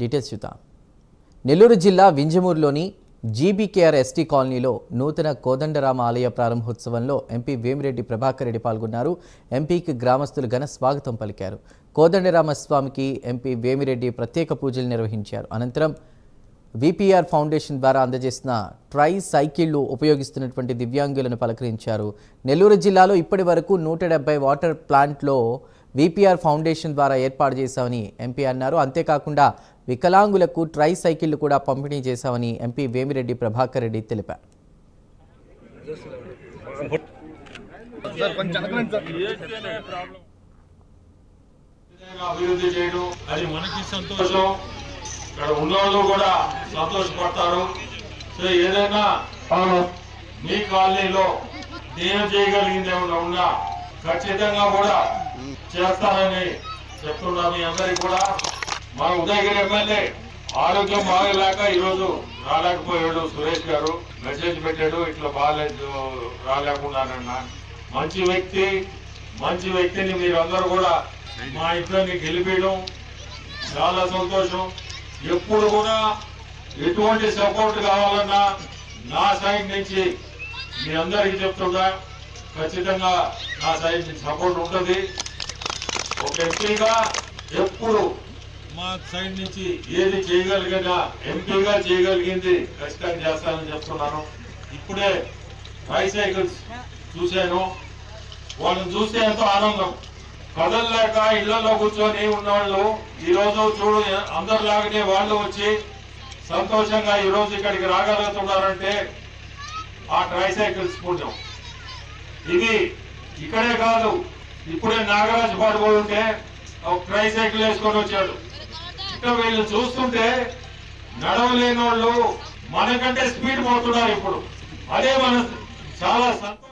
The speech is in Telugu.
డీటెయిల్స్ చూద్దాం. నెల్లూరు జిల్లా వింజమూరులోని జీబీకేఆర్ ఎస్టీ కాలనీలో నూతన కోదండరామ ఆలయ ప్రారంభోత్సవంలో ఎంపీ వేమిరెడ్డి ప్రభాకర్ రెడ్డి పాల్గొన్నారు. ఎంపీకి గ్రామస్తులు ఘన స్వాగతం పలికారు. కోదండరామ స్వామికి ఎంపీ వేమిరెడ్డి ప్రత్యేక పూజలు నిర్వహించారు. అనంతరం విపిఆర్ ఫౌండేషన్ ద్వారా అందజేసిన ట్రై సైకిళ్ళు ఉపయోగిస్తున్నటువంటి దివ్యాంగులను పలకరించారు. నెల్లూరు జిల్లాలో ఇప్పటి వరకు నూట డెబ్బై వాటర్ ప్లాంట్లో విపిఆర్ ఫౌండేషన్ ద్వారా ఏర్పాటు చేశామని ఎంపీ అన్నారు. అంతేకాకుండా వికలాంగులకు ట్రై సైకిళ్ళు కూడా పంపిణీ చేశామని ఎంపీ వేమిరెడ్డి ప్రభాకర్ రెడ్డి తెలిపారు. అభివృద్ధి చేయడం అది మనకి సంతోషం. ఇక్కడ ఉన్నవాళ్ళు కూడా సంతోషపడతారు. సో ఏదైనా మీ కాలనీలో నేను చేయగలిగింది ఏమైనా ఉన్నా ఖచ్చితంగా కూడా చేస్తానని చెప్తున్నా మీ అందరికి కూడా. మా ఉదయగిరి ఎమ్మెల్యే ఆరోగ్యం బాగలేక ఈరోజు రాలేకపోయాడు సురేష్ గారు. మెసేజ్ పెట్టాడు ఇట్లా బాగాలేదు రాలేకున్నానన్నా మంచి వ్యక్తి మంచి వ్యక్తిని మీరందరూ కూడా మా ఇంట్లోని గెలిపించడం చాలా సంతోషం. ఎప్పుడు కూడా ఎటువంటి సపోర్ట్ కావాలన్నా నా సైడ్ నుంచి మీ అందరికీ చెప్తున్నా. ఖచ్చితంగా నా సైడ్ సపోర్ట్ ఉంటుంది. ఒక ఎంపీగా ఎప్పుడు మా సైడ్ నుంచి ఏది చేయగలిగినా ఎంపీగా చేయగలిగింది ఖచ్చితంగా చేస్తానని చెప్తున్నాను. ఇప్పుడే ట్రైసైకిల్స్ చూశాను. వాళ్ళని చూస్తే ఎంతో ఆనందం. కదలలేక ఇళ్ళలో కూర్చొని ఉన్నవాళ్ళు ఈరోజు చూడు అందరిలాగానే వాళ్ళు వచ్చి సంతోషంగా ఈరోజు ఇక్కడికి రాగలుగుతున్నారంటే ఆ ట్రైసైకిల్స్ పుణ్యం. ఇది ఇక్కడే కాదు ఇప్పుడే నాగరాజు పాడిపోయి ఒక ట్రై సైకిల్ వేసుకొని వచ్చాడు. ఇంకా వీళ్ళు చూస్తుంటే నడవలేని వాళ్ళు మనకంటే స్పీడ్ పోతున్నారు ఇప్పుడు. అదే మన చాలా సంతోషం.